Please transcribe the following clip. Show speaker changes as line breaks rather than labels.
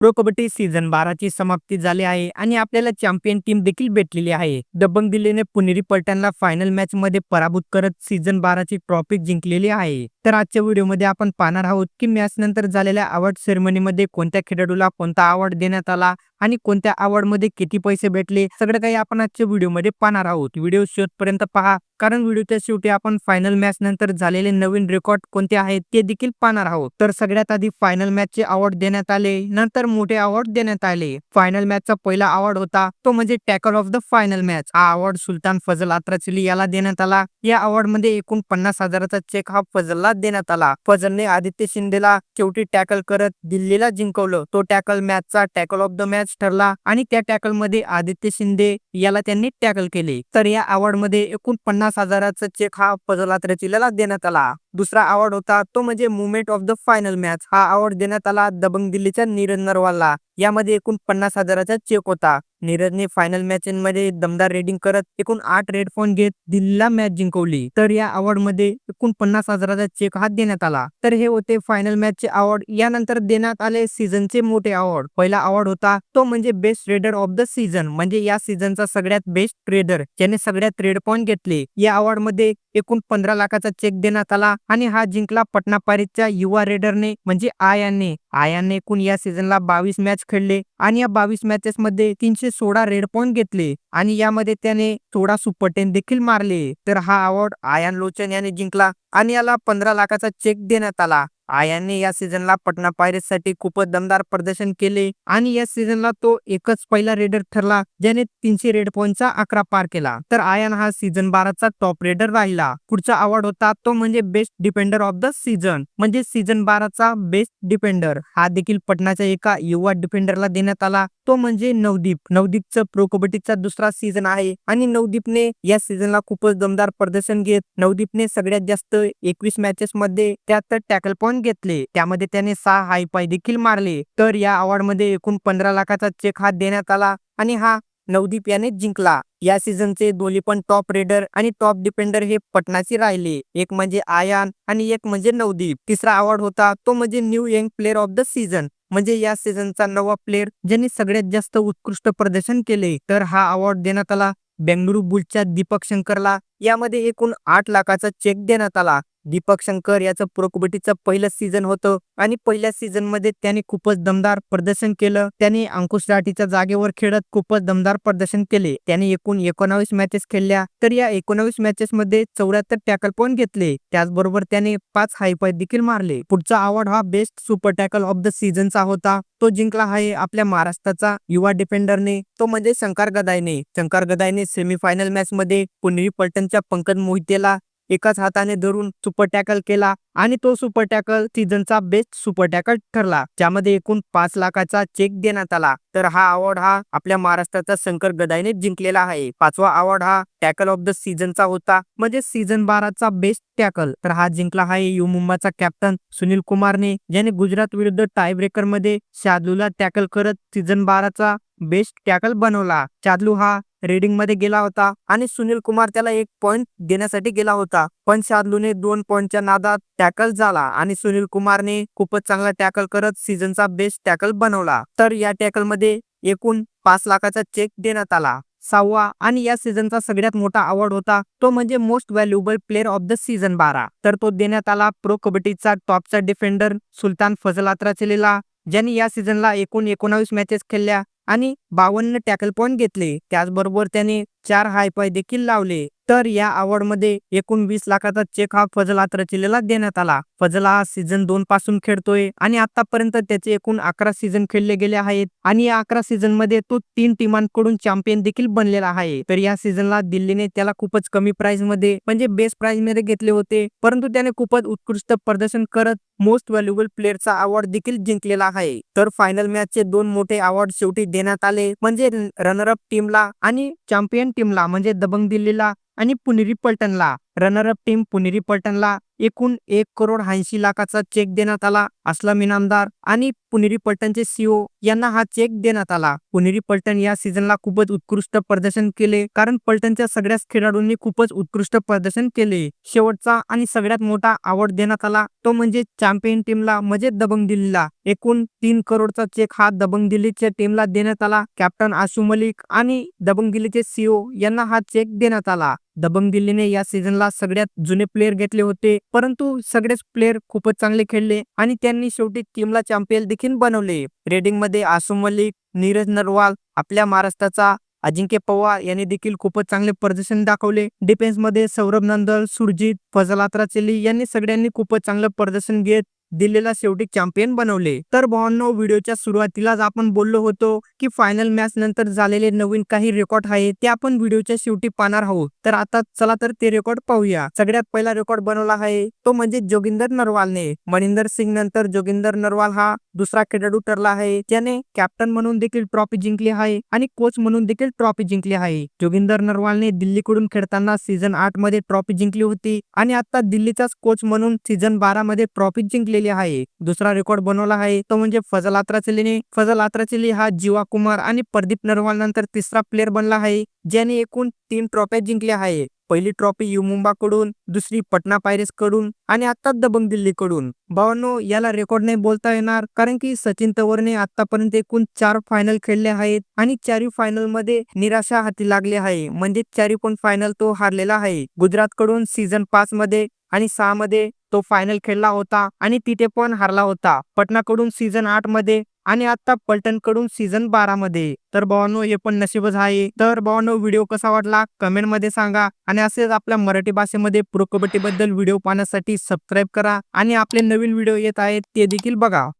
Pro kabaddi season बाराची समाप्ती झाली आहे आणि आपल्याला चॅम्पियन टीम देखील भेटलेली आहे. दबंग दिल्लीने पुणेरी पलटणला फायनल मॅच मध्ये पराभूत करत सीझन बाराची ट्रॉफी जिंकलेली आहे. तर आजच्या व्हिडिओमध्ये आपण पाहणार आहोत की मॅच नंतर झालेल्या अवॉर्ड सेरेमनीमध्ये कोणत्या खेळाडूला कोणता अवॉर्ड देण्यात आला आणि कोणत्या अवॉर्डमध्ये किती पैसे भेटले सगळं काही आपण आजच्या व्हिडिओमध्ये पाहणार आहोत. व्हिडिओ शेवटपर्यंत पहा कारण व्हिडिओच्या शेवटी आपण फायनल मॅच नंतर झालेले नवीन रेकॉर्ड कोणते आहेत ते देखील पाहणार आहोत. तर सगळ्यात आधी फायनल मॅचचे अवॉर्ड देण्यात आले नंतर मोठे अवॉर्ड देण्यात आले. फायनल मॅचचा पहिला अवॉर्ड होता तो म्हणजे tackle of the final match हा अवॉर्ड सुलतान फजल अत्राचिली याला देण्यात आला. या अवॉर्डमध्ये एकूण पन्नास हजाराचा चेक हा फजलला देण्यात आला. फजलने आदित्य शिंदेला शेवटी टॅकल करत दिल्लीला जिंकवलं. तो टॅकल मॅचचा टॅकल ऑफ द मॅच ठरला आणि त्या टॅकलमध्ये आदित्य शिंदे याला त्यांनी टॅकल केले. तर या अवॉर्डमध्ये एकूण पन्नास हजाराचा चेक हा फजल रचिलेला देण्यात आला. दुसरा अवॉर्ड होता तो म्हणजे movement of the final match. हा अवॉर्ड देण्यात आला दबंग दिल्लीच्या नीरज नरवालला. यामध्ये एकूण पन्नास हजाराचा चेक होता. नीरजने फायनल मॅच मध्ये दमदार रेडिंग करत एकूण आठ रेड फोन घेत दिल्लीला मॅच जिंकवली. तर या अवॉर्डमध्ये एकूण पन्नास हजाराचा चेक हा देण्यात आला. तर हे होते फायनल मॅचचे अवॉर्ड यानंतर देण्यात आले सीझनचे मोठे अवॉर्ड पहिला अवॉर्ड होता तो म्हणजे best trader of the season म्हणजे या सीझनचा सगळ्यात बेस्ट ट्रेडर ज्याने सगळ्यात ट्रेड पॉईंट घेतले. या अवॉर्डमध्ये एकूण पंधरा लाखाचा चेक देण्यात आला. आणि हा जिंकला पटना पारितच्या युवा रेडरने म्हणजे आयानने आयानने एकूण या सीझनला बावीस मॅच खेळले आणि या बावीस मॅचेस मध्ये तीनशे सोळा रेड पॉईंट घेतले आणि यामध्ये त्याने सोळा सुपर टेन देखील मारले. तर हा अवॉर्ड आयान लोचन याने जिंकला आणि याला पंधरा लाखाचा चेक देण्यात आला. आयाने या सीझनला पटना पायरेट्ससाठी खूपच दमदार प्रदर्शन केले आणि या सीझनला तो एकच पहिला रेडर ठरला ज्याने तीनशे रेड पॉईंटचा अकरा पार केला. तर आयान हा सीझन बाराचा टॉप रेडर राहिला. पुढचा अवॉर्ड होता तो म्हणजे best defender of the season म्हणजे सीझन बाराचा बेस्ट डिपेंडर हा देखील पटनाच्या एका युवा डिफेंडरला देण्यात आला. तो म्हणजे नवदीप. नवदीपचं प्रो कबड्डीचा दुसरा सीझन आहे आणि नवदीपने या सीझनला खूपच दमदार प्रदर्शन घेत नवदीपने सगळ्यात जास्त एकवीस मॅचेस मध्ये त्यात टॅकल पॉईंट घेतले. त्यामध्ये त्याने सहा हाय पाय देखील मारले. तर या अवॉर्डमध्ये एकूण पंधरा लाखाचा चेक हा देण्यात आला आणि हा नवदीप याने जिंकला. या सीझनचे दोन्ही पण टॉप रेडर आणि टॉप डिफेंडर हे पटनाची राहिले. एक म्हणजे आयान आणि एक म्हणजे नवदीप. तिसरा अवॉर्ड होता तो म्हणजे new young player of the season. म्हणजे या सीझनचा नवा प्लेअर ज्यांनी सगळ्यात जास्त उत्कृष्ट प्रदर्शन केले. तर हा अवॉर्ड देण्यात आला बेंगळुरू बुलच्या दीपक शंकरला. यामध्ये एकूण आठ लाखाचा चेक देण्यात आला. दीपक शंकर याचं प्रो कबड्डीचं पहिलं सीझन होतं आणि पहिल्या सीझनमध्ये त्याने खूपच दमदार प्रदर्शन केलं. त्याने अंकुश राठीच्या जागेवर खेळत खूपच दमदार प्रदर्शन केले. त्याने एकूण एकोणावीस मॅचेस खेळल्या. तर या एकोणावीस मॅचेस मध्ये चौऱ्याहत्तर टॅकल पॉईंट घेतले. त्याचबरोबर त्याने पाच हायपाय देखील मारले. पुढचा अवॉर्ड हा best super tackle of the सीझनचा होता. तो जिंकला आहे आपल्या महाराष्ट्राचा युवा डिफेंडरने तो म्हणजे शंकर गदायने शंकर गदायने सेमीफायनल मॅच मध्ये पलटन पलटणच्या पंकज मोहितेला एकाच हाताने धरून सुपर टॅकल केला आणि तो सुपर टॅकल सीझनचा बेस्ट सुपर टॅकल ठरला ज्यामध्ये एकूण पाच लाखाचा चेक देण्यात आला. तर हा अवॉर्ड हा आपल्या महाराष्ट्राचा शंकर गदाईने जिंकलेला आहे. पाचवा अवॉर्ड हा टॅकल ऑफ द सीझनचा होता म्हणजे सीझन बाराचा बेस्ट टॅकल तर हा जिंकला आहे यू मुंबाचा कॅप्टन सुनील कुमारने ज्याने गुजरात विरुद्ध टाय ब्रेकरमध्ये शादूला टॅकल करत सीझन बाराचा बेस्ट टॅकल बनवला. चादलू हा रेडिंगमध्ये गेला होता आणि सुनील कुमार त्याला एक पॉइंट देण्यासाठी गेला होता. पण शादलूने दोन पॉइंटच्या नादात टॅकल झाला आणि सुनील कुमारने खूपच चांगला टॅकल करत सीझनचा बेस्ट टॅकल बनवला. तर या टॅकलमध्ये एकूण पाच लाखाचा चेक देण्यात आला. सहावा आणि या सीझनचा सगळ्यात मोठा अवॉर्ड होता तो म्हणजे most valuable player of the season बारा. तर तो देण्यात आला प्रो कबड्डीचा टॉपचा डिफेंडर सुलतान फजलात्रा चेलेला ज्यांनी या सीझनला एकूण एकोणावीस मॅचेस खेळल्या आणि बावन्न टॅकल पॉईंट घेतले. त्याचबरोबर त्याने चार हायपाय देखील लावले. तर या अवॉर्डमध्ये एकूण वीस लाखाचा चेक हा फजला अत्राचिलेला देण्यात आला. फजला हा सीझन दोन पासून खेळतोय आणि आतापर्यंत त्याचे एकूण अकरा सीझन खेळले गेले आहेत आणि या अकरा सीझनमध्ये तो तीन टीमांकडून चॅम्पियन देखील बनलेला आहे. तर या सीझनला दिल्लीने त्याला खूपच कमी प्राइसमध्ये म्हणजे बेस्ट प्राइसमध्ये घेतले होते. परंतु त्याने खूपच उत्कृष्ट प्रदर्शन करत मोस्ट व्हॅल्युएबल प्लेअरचा अवॉर्ड देखील जिंकलेला आहे. तर फायनल मॅचचे दोन मोठे अवॉर्ड शेवटी देण्यात आले म्हणजे रनरअप टीमला आणि चॅम्पियन टीमला म्हणजे दबंग दिल्लीला आणि पुनेरी पलटणला. रनरअप टीम पुनेरी पलटणला. एकूण एक करोड ऐंशी लाखाचा चेक देण्यात आला असलम इनामदार आणि पुनेरी पलटणचे सीओ यांना हा चेक देण्यात आला. पुनेरी पलटण या सीझनला खूपच उत्कृष्ट प्रदर्शन केले कारण पलटणच्या सगळ्याच खेळाडूंनी खूपच उत्कृष्ट प्रदर्शन केले. शेवटचा आणि सगळ्यात मोठा आवड देण्यात आला तो म्हणजे चॅम्पियन टीमला म्हणजे दबंग दिल्लीला. एकूण तीन करोडचा चेक हा दबंग दिल्लीच्या टीमला देण्यात आला. कॅप्टन आशु मलिक आणि दबंग दिल्लीचे सीओ यांना हा चेक देण्यात आला. दबंग दिल्लीने या सीझनला सगळ्यात जुने प्लेयर घेतले होते. परंतु सगळेच प्लेयर खूपच चांगले खेळले आणि त्यांनी शेवटी टीमला चॅम्पियन देखील बनवले. रेडिंगमध्ये आसू मलिक नीरज नरवाल आपल्या महाराष्ट्राचा अजिंक्य पवार यांनी देखील खूपच चांगले प्रदर्शन दाखवले. डिफेन्समध्ये सौरभ नंदल सुरजित फजल चेली यांनी सगळ्यांनी खूपच चांगलं प्रदर्शन घेत दिल्लीला शेवटी चॅम्पियन बनवले. तर भावांनो व्हिडिओच्या सुरुवातीलाच आपण बोललो होतो की फायनल मॅच नंतर झालेले नवीन काही रेकॉर्ड आहे ते आपण व्हिडिओच्या शेवटी पाहणार आहोत. तर आता चला तर ते रेकॉर्ड पाहूया. सगळ्यात पहिला रेकॉर्ड बनवला आहे तो म्हणजे जोगिंदर नरवालने. मनिंदर सिंग नंतर जोगिंदर नरवाल हा दुसरा खेळाडू ठरला आहे त्याने कॅप्टन म्हणून देखील ट्रॉफी जिंकली आहे आणि कोच म्हणून देखील ट्रॉफी जिंकली आहे. जोगिंदर नरवालने दिल्लीकडून खेळताना सीझन आठमध्ये ट्रॉफी जिंकली होती आणि आता दिल्लीचाच कोच म्हणून सीझन बारा मध्ये ट्रॉफी जिंकलेली आहे. दुसरा रेकॉर्ड बनवला आहे. तो म्हणजे फजल आत्राचलीने फजल आत्राचली हा जीवा कुमार आणि प्रदीप नरवाल नंतर तिसरा प्लेअर बनला आहे. ज्याने एकूण तीन ट्रॉफ्या जिंकल्या आहे पहिली ट्रॉफी यू मुंबाकडून दुसरी पटना पायरेस कडून आणि आता दबंग दिल्ली कडून भावांनो याला रेकॉर्ड नाही बोलता येणार कारण की सचिन तवरने आतापर्यंत एकूण चार फायनल खेळले आहेत आणि चारही फायनलमध्ये निराशा हाती लागली आहे. म्हणजे चारही पण फायनल तो हारलेला आहे. गुजरात कडून सीझन पाच मध्ये आणि सहा मध्ये तो फायनल खेळला होता आणि तिथे पण हारला होता. पटनाकडून सीझन आठमध्ये आणि आता पलटणकडून सीझन बारा मध्ये. तर भावांनो हे पण नशीबच आहे. तर भावांनो व्हिडिओ कसा वाटला? कमेंटमध्ये सांगा. आणि असेच आपल्या मराठी भाषेमध्ये प्रो कबड्डी बद्दल व्हिडिओ पाहण्यासाठी सबस्क्राईब करा. आणि आपले नवीन व्हिडिओ येत आहेत ते देखील बघा.